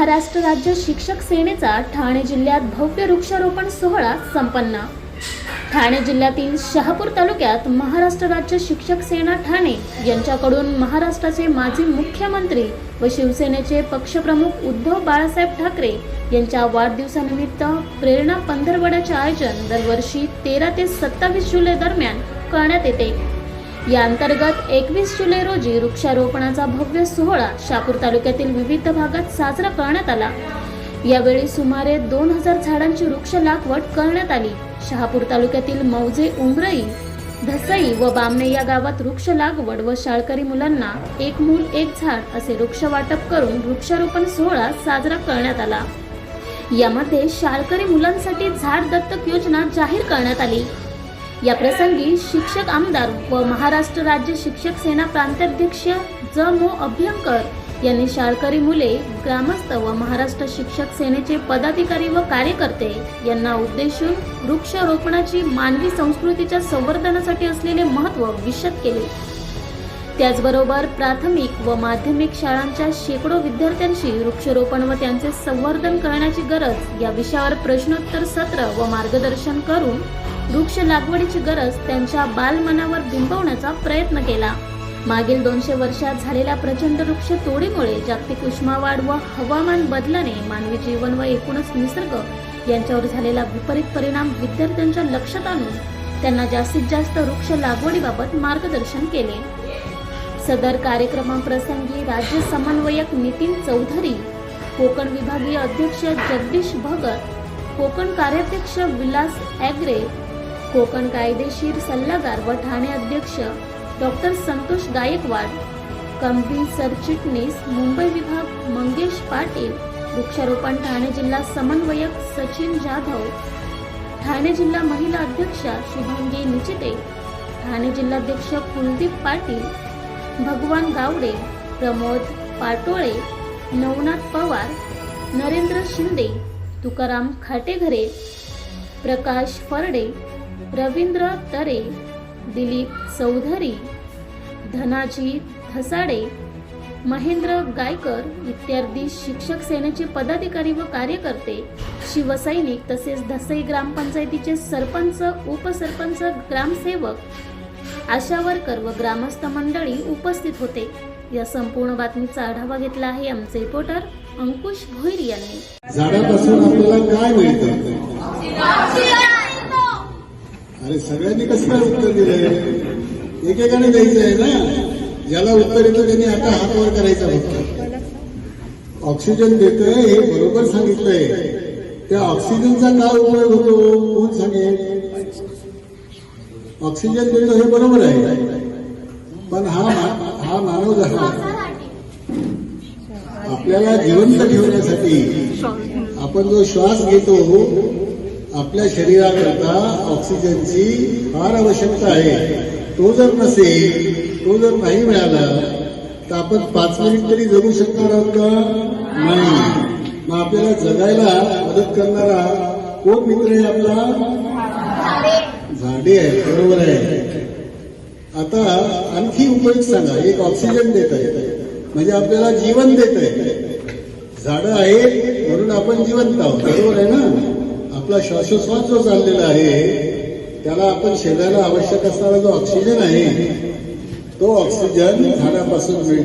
महाराष्ट्र राज्य शिक्षक सेनेचा ठाणे जिल्ह्यात भव्य वृक्षारोपण सोहळा संपन्न. ठाणे जिल्ह्यातील शहापूर तालुक्यात महाराष्ट्र राज्य शिक्षक सेना ठाणे यांच्याकडून महाराष्ट्राचे माजी मुख्यमंत्री व शिवसेनेचे पक्षप्रमुख उद्धव बाळासाहेब ठाकरे यांच्या वाढदिवसानिमित्त प्रेरणा पंधरवड्याचे आयोजन दरवर्षी तेरा ते सत्तावीस जुलै दरम्यान करण्यात येते. या अंतर्गत एकवीस जुलै रोजी वृक्षारोपणाचा भव्य सोहळा शापूर तालुक्यातील विविध भागात साजरा करण्यात आला. यावेळी सुमारे दोन हजार झाडांची वृक्ष लागवड करण्यात आली. शहापूर तालुक्यातील मौजे उमरई धसई व बामणे या गावात वृक्ष लागवड व शाळकरी मुलांना एक मूल एक झाड असे वृक्ष वाटप करून वृक्षारोपण सोहळा साजरा करण्यात आला. यामध्ये शाळकरी मुलांसाठी झाड दत्तक योजना जाहीर करण्यात आली. या प्रसंगी शिक्षक आमदार व महाराष्ट्र राज्य शिक्षक सेना प्रांताध्यक्ष ज मो अभ्यंकर यांनी शाळकरी मुले ग्रामस्थ व महाराष्ट्र शिक्षक सेनेचे पदाधिकारी व कार्यकर्ते यांना उद्देशून वृक्षारोपणाची मानवी संस्कृतीच्या संवर्धनासाठी असलेले महत्त्व विशद केले. त्याचबरोबर प्राथमिक व माध्यमिक शाळांच्या शेकडो विद्यार्थ्यांशी वृक्षारोपण व त्यांचे संवर्धन करण्याची गरज या विषयावर प्रश्नोत्तर सत्र व मार्गदर्शन करून वृक्ष लागवडीची गरज त्यांच्या बालमनावर बिंबवण्याचा प्रयत्न केला. मागील दोनशे वर्षात झालेल्या प्रचंड वृक्ष तोडीमुळे जागतिक उष्मावाढ व हवामान बदलाने मानवी जीवन व एकूणच निसर्ग यांच्यावर झालेला विपरीत परिणाम विद्यार्थ्यांच्या लक्षात आणून त्यांना जास्तीत जास्त वृक्ष लागवडीबाबत मार्गदर्शन केले. सदर कार्यक्रमाप्रसंगी राज्य समन्वयक नितीन चौधरी कोकण विभागीय अध्यक्ष जगदीश भगत कोकण कार्याध्यक्ष विलास ॲग्रे कोकण कायदेशीर सल्लागार व ठाणे अध्यक्ष डॉक्टर संतोष गायकवाड कंपनी सरचिटणीस मुंबई विभाग मंगेश पाटील वृक्षारोपण ठाणे जिल्हा समन्वयक सचिन जाधव ठाणे जिल्हा महिला अध्यक्षा शुभांगी निचिते ठाणे जिल्हाध्यक्ष कुलदीप पाटील भगवान गावडे प्रमोद पाटोळे नवनाथ पवार नरेंद्र शिंदे तुकाराम खाटेघरे प्रकाश फरडे रवींद्र तरे दिलीप चौधरी धनाजी धसाडे महेंद्र गायकर इत्यादी शिक्षक सेनेचे पदाधिकारी व कार्यकर्ते शिवसैनिक तसेच धसई ग्रामपंचायतीचे सरपंच उपसरपंच ग्रामसेवक आशा वर्कर व ग्रामस्थ मंडळी उपस्थित होते. या संपूर्ण बातमीचा आढावा घेतला आहे आमचे रिपोर्टर अंकुश भोईर यांनी. झाडापासून आपल्याला काय मिळतं अरे सगळ्यांनी कसं काय उत्तर दिलंय? एकेकाने द्यायचं आहे ना? ज्याला उत्तर येतं त्यांनी आता हात वर करायचा फक्त ऑक्सिजन देतोय हे बरोबर सांगितलंय. त्या ऑक्सिजनचा काय उपयोग होतो? कोण सांगेल? ऑक्सिजन देतो हे बरोबर आहे. पण हा हा मानव जसा आपल्याला जिवंत ठेवण्यासाठी आपण जो श्वास घेतो आपल्या शरीराकरता ऑक्सिजनची फार आवश्यकता आहे. तो जर नसेल तो जर नाही मिळाला तर आपण पाच मिनिट तरी जगू शकणार आहोत का? नाही. मग आपल्याला जगायला मदत करणारा कोण मित्र आहे आपला? झाडे. आहे बरोबर आहे. आता आणखी उपयोग सांगा एक ऑक्सिजन देत आहे. म्हणजे आपल्याला जीवन देत आहे. झाडं आहेत म्हणून आपण जिवंत आहोत बरोबर आहे ना? आपला श्वासोश्वास जो चाललेला आहे त्याला आपण शरीराला आवश्यक असणारा जो ऑक्सिजन आहे तो ऑक्सिजन झाडापासून मिळतो.